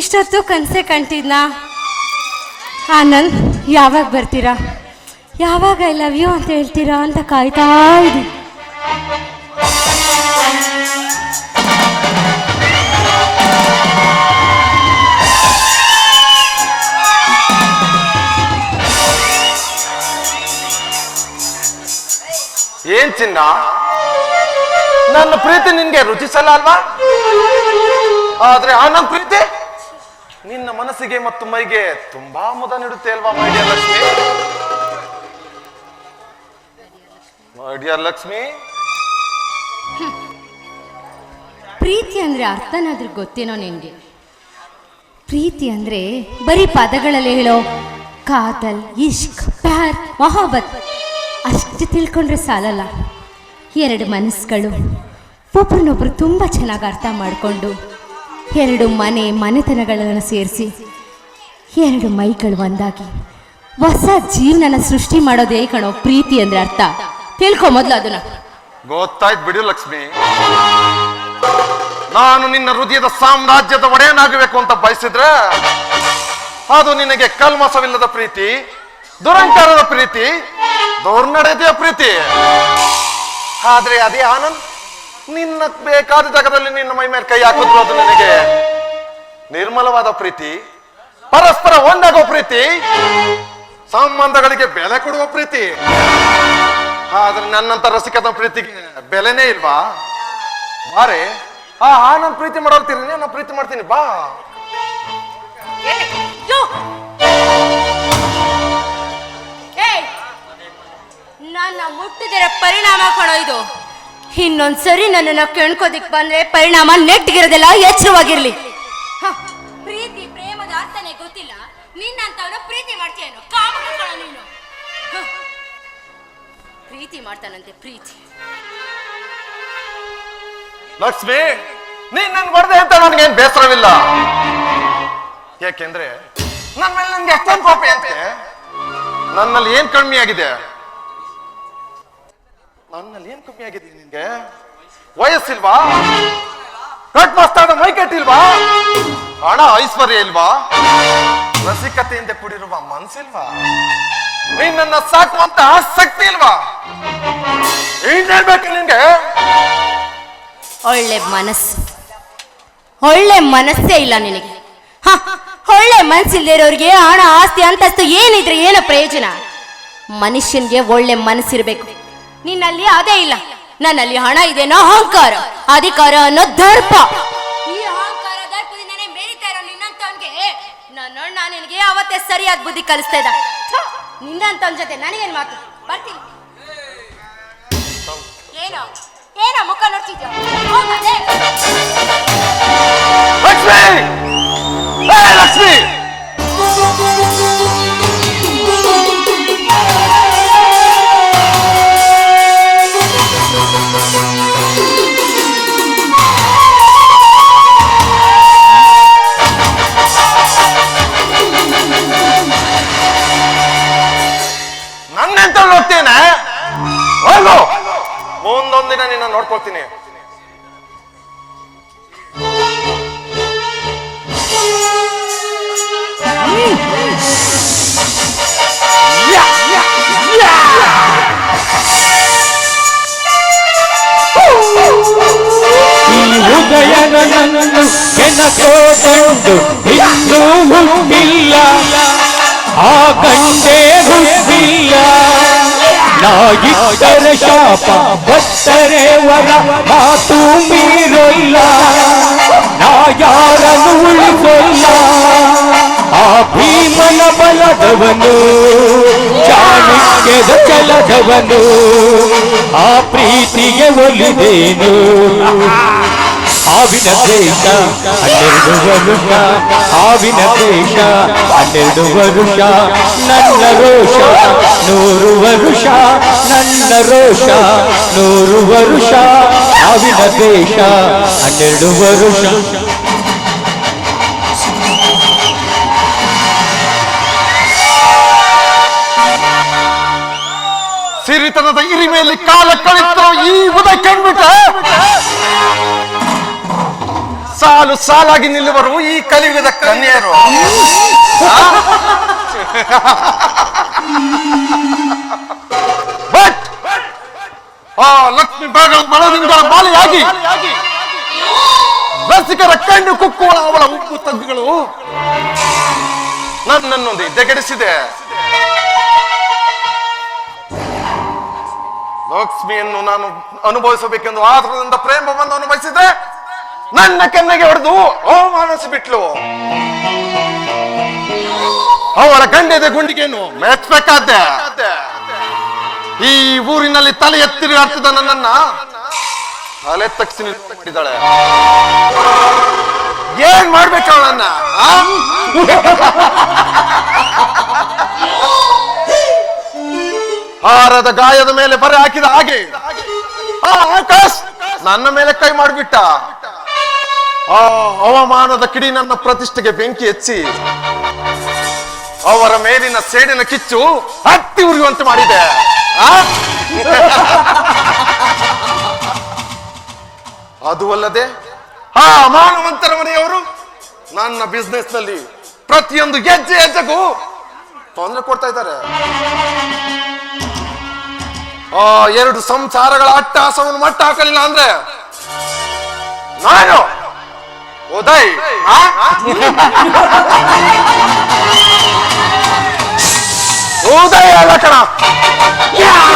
ಇಷ್ಟೊತ್ತು ಕನಸೆ ಕಂಟಿದ್ನಾ ಆನಂದ್, ಯಾವಾಗ ಬರ್ತೀರಾ? ಯಾವಾಗ ಐ ಲವ್ ಯು ಅಂತ ಹೇಳ್ತೀರಾ ಅಂತ ಕಾಯ್ತಾ ಇದ್ದೀನಿ. ಏನ್ ಚಿನ್ನ? ನನ್ನ ಪ್ರೀತಿ ನಿನ್ಗೆ ರುಚಿಸಲ್ಲ ಅಲ್ವಾ? ಆದ್ರೆ ಆ ನನ್ನ ಪ್ರೀತಿ ನಿನ್ನ ಮನಸ್ಸಿಗೆ ಮತ್ತು ಮೈಗೆ ತುಂಬಾ ಮುದ ನೀಡುತ್ತೆ ಅಲ್ವಾ my dear Lakshmi? My dear Lakshmi? ಪ್ರೀತಿ ಅಂದ್ರೆ ಅರ್ಥನಾದ್ರೂ ಗೊತ್ತೇನೋ ನಿನ್ಗೆ? ಪ್ರೀತಿ ಅಂದ್ರೆ ಬರೀ ಪದಗಳಲ್ಲಿ ಹೇಳೋ ಕಾದಲ್ ಇಷ್ಕ್, ಪ್ಯಾರ್ ಮೊಹಬತ್ ಅಷ್ಟು ತಿಳ್ಕೊಂಡ್ರೆ ಸಾಲಲ್ಲ. ಎರಡು ಮನಸ್ಸುಗಳು ಒಬ್ರನ್ನೊಬ್ರು ತುಂಬ ಚೆನ್ನಾಗಿ ಅರ್ಥ ಮಾಡಿಕೊಂಡು ಎರಡು ಮನೆ ಮನೆತನಗಳನ್ನು ಸೇರಿಸಿ, ಎರಡು ಮೈಗಳು ಒಂದಾಗಿ, ಹೊಸ ಜೀವನನ ಸೃಷ್ಟಿ ಮಾಡೋದೇ ಕಣೋ ಪ್ರೀತಿ ಅಂದ್ರೆ ಅರ್ಥ. ತಿಳ್ಕೊ ಮೊದಲು ಅದನ್ನ. ಗೊತ್ತಾಯ್ತು ಬಿಡು ಲಕ್ಷ್ಮಿ. ನಾನು ನಿನ್ನ ಹೃದಯದ ಸಾಮ್ರಾಜ್ಯದ ಒಡೆಯನಾಗಬೇಕು ಅಂತ ಬಯಸಿದ್ರೆ, ಅದು ನಿನಗೆ ಕಲ್ಮಸವಿಲ್ಲದ ಪ್ರೀತಿ, ದುರಂಕಾರದ ಪ್ರೀತಿ ದುರ್ನಡತೆಯ ಪ್ರೀತಿ. ಆದ್ರೆ ಅದೇ ಆನಂದ್. ನಿನ್ನ ಬೇಕಾದ ಜಾಗದಲ್ಲಿ ನಿನ್ನ ಮೈ ಮೇಲೆ ಕೈ ಹಾಕಿದ್ರು ಅದು ನಿನಗೆ. ನಿರ್ಮಲವಾದ ಪ್ರೀತಿ, ಪರಸ್ಪರ ಒಂದಾಗೋ ಪ್ರೀತಿ, ಸಂಬಂಧಗಳಿಗೆ ಬೆಲೆ ಕೊಡುವ ಪ್ರೀತಿ. ಆದ್ರೆ ನನ್ನಂತ ರಸಿಕದ ಪ್ರೀತಿಗೆ ಬೆಲೆನೇ ಇಲ್ವಾ? ಬಾರೆ, ಆ ಆನಂದ್ ಪ್ರೀತಿ ಮಾಡೋರ್ತೀರಿ ನಾನು ಪ್ರೀತಿ ಮಾಡ್ತೀನಿ, ಬಾ. ನನ್ನ ಮುಟ್ಟಿದರೆ ಪರಿಣಾಮ ಕೊಡೋ ಇದು. ಇನ್ನೊಂದ್ಸರಿ ನನ್ನನ್ನು ಕೆಣ್ಕೋದಿಕ್ ಬಂದ್ರೆ ಪರಿಣಾಮ ನೆಟ್ಟಿಗಿರೋದಿಲ್ಲ ಎಚ್ಚರವಾಗಿರ್ಲಿ. ಹ, ಪ್ರೀತಿ ಪ್ರೇಮದ ಅರ್ಥನೇ ಗೊತ್ತಿಲ್ಲ. ನಿನ್ನಂತವನು ಪ್ರೀತಿ ಮಾಡ್ತೀಯನು ನೀನು. ಪ್ರೀತಿ ಮಾಡ್ತಾನಂತೆ ಪ್ರೀತಿ. ಲಕ್ಷ್ಮಿ ನೀನ್ ನನ್ ಬರ್ದೆ ಅಂತ ನನಗೇನ್ ಬೇಸರವಿಲ್ಲ. ಯಾಕೆಂದ್ರೆ ನನ್ನ ಮೇಲೆ ನನ್ಗೆ ಎಷ್ಟೊಂದು ಕೋಪ ಅಂತೆ. ನನ್ನಲ್ಲಿ ಏನ್ ಕಮ್ಮಿ ಆಗಿದೆ? ನನ್ನಲ್ಲಿ ಏನ್ ಕಮ್ಮಿ ಆಗಿದೆ ನಿನ್ಗೆ? ವಯಸ್ಸಿಲ್ವಾ? ಕಟ್ ಮಸ್ತಾದ ಮೈ ಕಟ್ಟಿಲ್ವಾ ಹಣ ಐಶ್ವರ್ಯ ಇಲ್ವಾ? ರಸಿಕತೆಯಿಂದ ಕೂಡಿರುವ ಮನ್ಸಿಲ್ವಾ? ನಿನ್ನ ಸಾಕುವಂತ ಆಸಕ್ತಿ ಇಲ್ವಾ? ಏನ್ ಹೇಳ್ಬೇಕು ನಿನ್ಗೆ? ಒಳ್ಳೆ ಮನಸ್ಸು. ಒಳ್ಳೆ ಮನಸ್ಸೇ ಇಲ್ಲ ನಿನಗೆ. ಹ, ಒಳ್ಳೆ ಮನಸ್ಸಿಲ್ದಿರೋರಿಗೆ ಹಣ ಆಸ್ತಿ ಅಂತಸ್ತು ಏನಿದ್ರೆ ಏನೋ ಪ್ರಯೋಜನ. ಮನುಷ್ಯನ್ಗೆ ಒಳ್ಳೆ ಮನಸ್ಸಿರ್ಬೇಕು. ನಿನ್ನಲ್ಲಿ ಅದೇ ಇಲ್ಲ. ನನ್ನಲ್ಲಿ ಹಣ ಇದೇನೋ ಅಹಂಕಾರ. ಅಧಿಕಾರ ಅನ್ನೋ ದರ್ಪ. ಈ ಅಹಂಕಾರ ದರ್ಪದಿಂದನೇ ಮೇರಿತಾ ಇರೋ ನಿನ್ನಂತವನ್ಗೆ ನನ್ನ ನಿನಗೆ ಅವತ್ತೇ ಸರಿಯಾದ ಬುದ್ಧಿ ಕಲಿಸ್ತಾ ಇದ್ದ ನಿನ್ನಂತವನ್ ಜೊತೆ ನನಗೇನ್ ಮಾತು? ಬರ್ತೀನಿ. ಏನೋ? ಏನೋ ಮುಖ ನೋಡ್ತಿದ್ಯೋ? ಮುಂದೊಂದಿನ ನಿನ್ನ ನೋಡ್ಕೊಳ್ತೀನಿ. ಈ ಉದಯ ನನ್ನನ್ನು ಕೆನಕೋಕೊಂಡು ಇನ್ನೂ ಹುಟ್ಟಿಲ್ಲ. ಆ ನಾಗಿದ್ದರೆ ಶಾಪ ಬತ್ತರೆ ವರ, ಮಾತು ಮೀರೊಲ್ಲ ನಾ ಯಾರನ್ನು ಆ ಭೀಮನ ಬಲದವನು, ಚಾಣಕ್ಯದ ಚಲದವನು, ಆ ಪ್ರೀತಿಗೆ ಒಲಿದೇನು. ಆವಿನ ದೇಶ ಹನ್ನೆರಡು ವರುಷ ಆವಿನ ದೇಶ ಹನ್ನೆರಡು ವರುಷ, ನನ್ನ ರೋಷ, ನೂರು ವರುಷ, ನನ್ನ ರೋಷ, ನೂರು ವರುಷ ಆವಿನ ದೇಶ ಹನ್ನೆರಡು ವರುಷ. ಸಿರಿತನದ ಇರಿಮೆಯಲ್ಲಿ ಕಾಲ ಕಳಿತು ಈ ಉದಯ ಕಂಡ್ಬಿಟ್ರೆ ಸಾಲು ಸಾಲಾಗಿ ನಿಲ್ಲುವರು ಈ ಕಲಿಯುಗದ ಕನ್ಯರು? ಬಟ್ ಆ ಲಕ್ಷ್ಮಿ ಬಾಗಳ ಬಾಲಿಯಾಗಿ ರಸಿಕರ ಕಣ್ಣು ಕುಕ್ಕುವ ಅವಳ ಉಪ್ಪು ತಗ್ಗುಗಳು ನನ್ನನ್ನು ದೆಗಡಿಸಿದೆ ಲಕ್ಷ್ಮಿಯನ್ನು ನಾನು ಅನುಭವಿಸಬೇಕೆಂದು ಆತುರದಿಂದ ಪ್ರೇಮವನ್ನು ಅನುಭವಿಸಿದೆ. ನನ್ನ ಕೆನ್ನೆಗೆ ಹೊಡೆದು ಅವಮಾನಿಸಿ ಬಿಟ್ಲು. ಅವರ ಗಂಡೆದೆ ಗುಂಡಿಗೆಯನ್ನು ಮೆಚ್ಚಬೇಕಾದ್ದೆ ಈ ಊರಿನಲ್ಲಿ ತಲೆ ಎತ್ತಿರಿ ಆಡ್ತಿದ್ದ ನನ್ನನ್ನ ತಲೆ ತಗ್ಸಿ ಮಾಡಿದ್ದಾಳೆ ಏನ್ ಮಾಡ್ಬೇಕು ಅವಳನ್ನ ಹಾರದ ಗಾಯದ ಮೇಲೆ ಬರೆ ಹಾಕಿದ ಹಾಗೆ. ಆಕಾಶ್ ನನ್ನ ಮೇಲೆ ಕೈ ಮಾಡಿಬಿಟ್ಟ. ಆ ಅವಮಾನದ ಕಿಡಿ ನನ್ನ ಪ್ರತಿಷ್ಠೆಗೆ ಬೆಂಕಿ ಹೆಚ್ಚಿ ಅವರ ಮೇಲಿನ ಸೇಡಿನ ಕಿಚ್ಚು ಹತ್ತಿ ಉರಿಯುವಂತೆ ಮಾಡಿದೆ? ಅದು ಅಲ್ಲದೆ ಆ ಮಾನವಂತರ ಮನೆಯವರು ನನ್ನ ಬಿಸ್ನೆಸ್ನಲ್ಲಿ ಪ್ರತಿಯೊಂದು ಹೆಜ್ಜೆ ಹೆಜ್ಜೆಗೂ ತೊಂದರೆ ಕೊಡ್ತಾ ಇದ್ದಾರೆ ಆ ಎರಡು ಸಂಸಾರಗಳ ಅಟ್ಟಹಾಸವನ್ನು ಮಟ್ಟ ಹಾಕಲಿಲ್ಲ ಅಂದ್ರೆ ನಾನು ఉదయ్ ఉదయ్ అక్కడ Yeah!